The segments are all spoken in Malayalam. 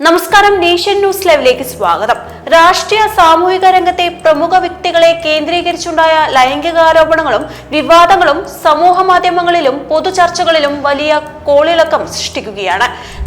നമസ്കാരം നേഷ്യൻ ന്യൂസ് ലൈവിലേക്ക് സ്വാഗതം. രാഷ്ട്രീയ സാമൂഹിക രംഗത്തെ പ്രമുഖ വ്യക്തികളെ കേന്ദ്രീകരിച്ചുണ്ടായ ലൈംഗികാരോപണങ്ങളും വിവാദങ്ങളും സമൂഹ മാധ്യമങ്ങളിലും പൊതുചർച്ചകളിലും വലിയ കോളിളക്കം സൃഷ്ടിക്കുകയാണ്.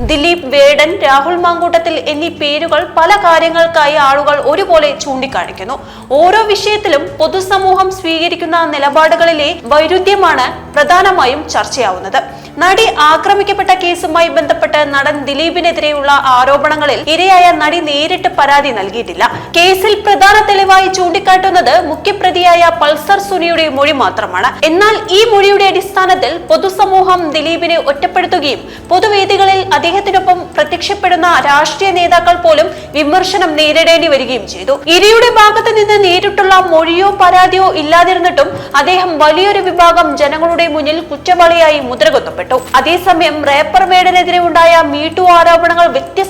ദിലീപ് വേടൻ രാഹുൽ മാങ്കൂട്ടത്തിൽ എന്നീ പേരുകൾ പല കാര്യങ്ങൾക്കായി ആളുകൾ ഒരുപോലെ ചൂണ്ടിക്കാണിക്കുന്നു. ഓരോ വിഷയത്തിലും പൊതുസമൂഹം സ്വീകരിക്കുന്ന നിലപാടുകളിലെ വൈരുദ്ധ്യമാണ് പ്രധാനമായും ചർച്ചയാവുന്നത്. നടി ആക്രമിക്കപ്പെട്ട കേസുമായി ബന്ധപ്പെട്ട് നടൻ ദിലീപിനെതിരെയുള്ള ആരോപണങ്ങളിൽ ഇരയായ നടി നേരിട്ട് പരാതി നൽകിയിട്ടില്ല. കേസിൽ പ്രധാന തെളിവായി ചൂണ്ടിക്കാട്ടുന്നത് മുഖ്യപ്രതിയായ പൾസർ സുനിയുടെ മൊഴി മാത്രമാണ്. എന്നാൽ ഈ മൊഴിയുടെ അടിസ്ഥാനത്തിൽ പൊതുസമൂഹം ദിലീപിനെ ഒറ്റപ്പെടുത്തുകയും പൊതുവേദികളിൽ അദ്ദേഹത്തിനൊപ്പം പ്രത്യക്ഷപ്പെടുന്ന രാഷ്ട്രീയ നേതാക്കൾ പോലും വിമർശനം നേരിടേണ്ടി വരികയും ചെയ്തു. ഇരയുടെ ഭാഗത്ത് നിന്ന് നേരിട്ടുള്ള മൊഴിയോ പരാതിയോ ഇല്ലാതിരുന്നിട്ടും അദ്ദേഹം വലിയൊരു വിഭാഗം ജനങ്ങളുടെ മുന്നിൽ കുറ്റവാളിയായി മുദ്രകുത്തപ്പെട്ടു. അതേസമയം റേപ്പർ മേഡനെതിരെ ഉണ്ടായ മീട്ടു ആരോപണങ്ങൾ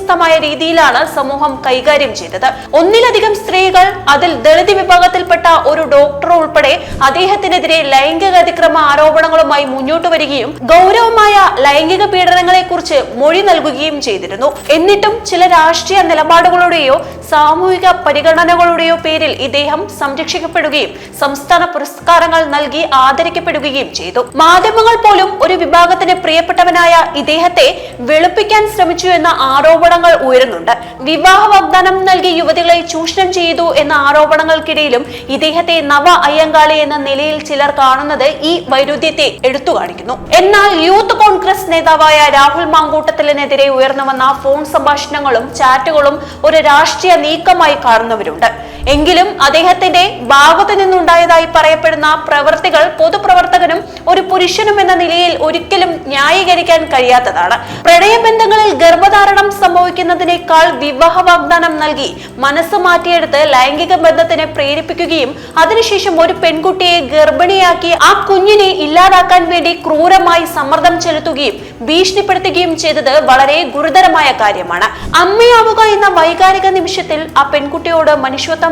വ്യത്യസ്തമായ രീതിയിലാണ് സമൂഹം കൈകാര്യം ചെയ്തത്. ഒന്നിലധികം സ്ത്രീകൾ അതിൽ ദളിത് വിഭാഗത്തിൽപ്പെട്ട ഒരു ഡോക്ടർ ഉൾപ്പെടെ അദ്ദേഹത്തിനെതിരെ ലൈംഗിക അതിക്രമ ആരോപണങ്ങളുമായി മുന്നോട്ട് വരികയും ഗൗരവമായ ലൈംഗിക പീഡനങ്ങളെ കുറിച്ച് മൊഴി നൽകുകയും ചെയ്തിരുന്നു. എന്നിട്ടും ചില രാഷ്ട്രീയ നിലപാടുകളുടെയോ സാമൂഹിക പരിഗണനകളുടെയോ പേരിൽ ഇദ്ദേഹം സംരക്ഷിക്കപ്പെടുകയും സംസ്ഥാന പുരസ്കാരങ്ങൾ നൽകി ആദരിക്കപ്പെടുകയും ചെയ്തു. മാധ്യമങ്ങൾ പോലും ഒരു വിഭാഗത്തിന് പ്രിയപ്പെട്ടവനായ ഇദ്ദേഹത്തെ വെളുപ്പിക്കാൻ ശ്രമിച്ചു എന്ന ആരോപണങ്ങൾ ഉയരുന്നുണ്ട്. വിവാഹ വാഗ്ദാനം നൽകി യുവതികളെ ചൂഷണം ചെയ്തു എന്ന ആരോപണങ്ങൾക്കിടയിലും ഇദ്ദേഹത്തെ നവ അയ്യങ്കാളി എന്ന നിലയിൽ ചിലർ കാണുന്നത് ഈ വൈരുദ്ധ്യത്തെ എടുത്തു കാണിക്കുന്നു. എന്നാൽ യൂത്ത് കോൺഗ്രസ് നേതാവായ രാഹുൽ മാങ്കൂട്ടത്തിലിനെതിരെ ഉയർന്നു വന്ന ഫോൺ സംഭാഷണങ്ങളും ചാറ്റുകളും ഒരു രാഷ്ട്രീയ നീക്കമായി കാണുന്നവരുണ്ട്. എങ്കിലും അദ്ദേഹത്തിന്റെ ഭാഗത്തു നിന്നുണ്ടായതായി പറയപ്പെടുന്ന പ്രവൃത്തികൾ പൊതുപ്രവർത്തകനും ഒരു പുരുഷനും എന്ന നിലയിൽ ഒരിക്കലും ന്യായീകരിക്കാൻ കഴിയാത്തതാണ്. പ്രണയബന്ധങ്ങളിൽ ഗർഭധാരണം സംഭവിക്കുന്നതിനേക്കാൾ വിവാഹ വാഗ്ദാനം നൽകി മനസ്സ് മാറ്റിയെടുത്ത് ലൈംഗിക ബന്ധത്തിനെ പ്രേരിപ്പിക്കുകയും അതിനുശേഷം ഒരു പെൺകുട്ടിയെ ഗർഭിണിയാക്കി ആ കുഞ്ഞിനെ ഇല്ലാതാക്കാൻ വേണ്ടി ക്രൂരമായി സമ്മർദ്ദം ചെലുത്തുകയും ഭീഷണിപ്പെടുത്തുകയും ചെയ്തത് വളരെ ഗുരുതരമായ കാര്യമാണ്. അമ്മയാവുക എന്ന വൈകാരിക നിമിഷത്തിൽ ആ പെൺകുട്ടിയോട്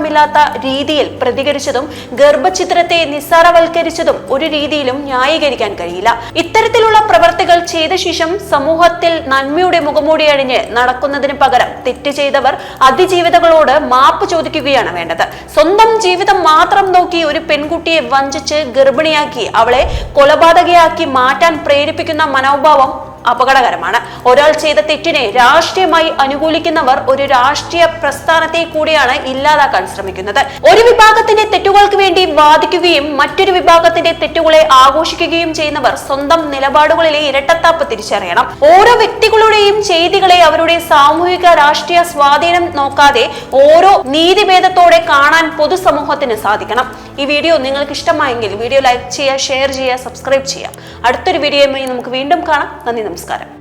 മനുഷ്യത്വമില്ലാത്ത രീതിയിൽ പ്രതികരിച്ചതും ഗർഭചിത്രത്തെ നിസ്സാരവൽക്കരിച്ചതും ഒരു രീതിയിലും ന്യായീകരിക്കാൻ കഴിയില്ല. ഇത്തരത്തിലുള്ള പ്രവർത്തികൾ ചെയ്ത ശേഷം സമൂഹത്തിൽ നന്മയുടെ മുഖമൂടി അണിഞ്ഞ് നടക്കുന്നതിന് പകരം തെറ്റ് ചെയ്തവർ അതിജീവിതകളോട് മാപ്പ് ചോദിക്കുകയാണ് വേണ്ടത്. സ്വന്തം ജീവിതം മാത്രം നോക്കി ഒരു പെൺകുട്ടിയെ വഞ്ചിച്ച് ഗർഭിണിയാക്കി അവളെ കൊലപാതകയാക്കി മാറ്റാൻ പ്രേരിപ്പിക്കുന്ന മനോഭാവം അപകടകരമാണ്. ഒരാൾ ചെയ്ത തെറ്റിനെ രാഷ്ട്രീയമായി അനുകൂലിക്കുന്നവർ ഒരു രാഷ്ട്രീയ പ്രസ്ഥാനത്തെ കൂടിയാണ് ഇല്ലാതാക്കാൻ ശ്രമിക്കുന്നത്. ഒരു വിഭാഗത്തിന്റെ തെറ്റുകൾക്ക് വേണ്ടി വാദിക്കുകയും മറ്റൊരു വിഭാഗത്തിന്റെ തെറ്റുകളെ ആഘോഷിക്കുകയും ചെയ്യുന്നവർ സ്വന്തം നിലപാടുകളിലെ ഇരട്ടത്താപ്പ് തിരിച്ചറിയണം. ഓരോ വ്യക്തികളുടെയും ചെയ്തികളെ അവരുടെ സാമൂഹിക രാഷ്ട്രീയ സ്വാധീനം നോക്കാതെ ഓരോ നീതിഭേദത്തോടെ കാണാൻ പൊതുസമൂഹത്തിന് സാധിക്കണം. ഈ വീഡിയോ നിങ്ങൾക്ക് ഇഷ്ടമായെങ്കിൽ വീഡിയോ ലൈക്ക് ചെയ്യുക ഷെയർ ചെയ്യുക സബ്സ്ക്രൈബ് ചെയ്യുക. അടുത്തൊരു വീഡിയോയുമായി നമുക്ക് വീണ്ടും കാണാം. നന്ദി നമസ്കാരം.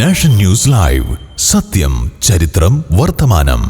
നാഷൻ ന്യൂസ് ലൈവ് സത്യം ചരിത്രം വർത്തമാനം